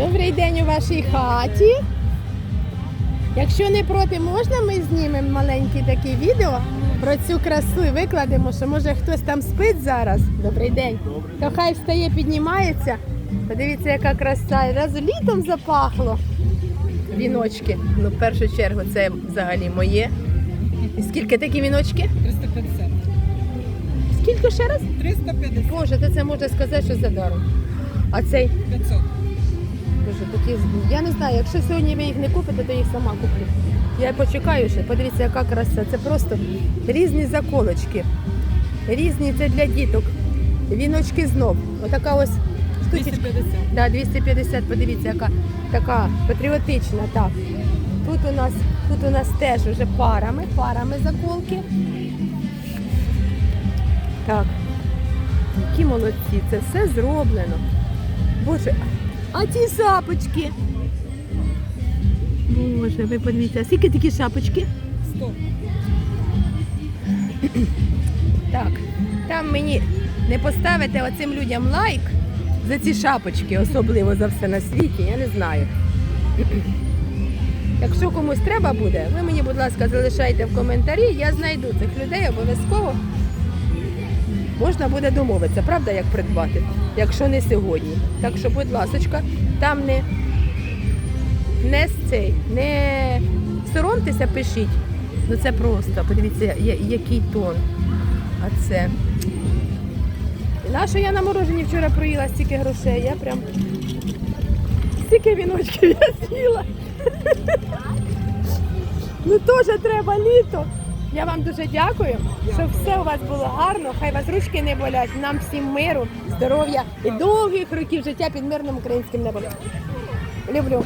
Добрий день у вашій хаті. Якщо не проти, можна ми знімемо маленьке таке відео про цю красу і викладемо, що може хтось там спить зараз. Добрий день. То хай встає, піднімається. Подивіться, яка краса. І Разу літом запахло. Віночки. Ну, в першу чергу, це взагалі моє. І скільки такі віночки? 350. Скільки ще раз? 350. Боже, то це можна сказати, що за даром. А цей 500. Боже, такі я не знаю, якщо сьогодні ви їх не купите, то їх сама куплю. Я почекаю ще. Подивіться, яка краса. Це просто різні заколочки. Різні це для діток. Віночки знов. Отака ось штучечка. 250. Да, 250, подивіться, яка така патріотична. Так. Тут у нас, тут у нас теж вже парами, парами заколки. Так. Які молодці, це все зроблено. Боже, а ці шапочки. Боже, ви подивіться, а скільки такі шапочки? 100. Так, там мені не поставите оцим людям лайк за ці шапочки, особливо за все на світі, я не знаю. Якщо комусь треба буде, ви мені, будь ласка, залишайте в коментарі, я знайду цих людей обов'язково. Можна буде домовитися, правда, як придбати, якщо не сьогодні. Так що, будь ласка, там не, не з цей, не соромтеся, пишіть. Ну це просто, подивіться, який тон. А це. На що я на морожені вчора проїла стільки грошей, я прям стільки віночків я з'їла. Ну теж треба літо. Я вам дуже дякую, щоб все у вас було гарно, хай вас ручки не болять, нам всім миру, здоров'я і довгих років життя під мирним українським небом. Люблю.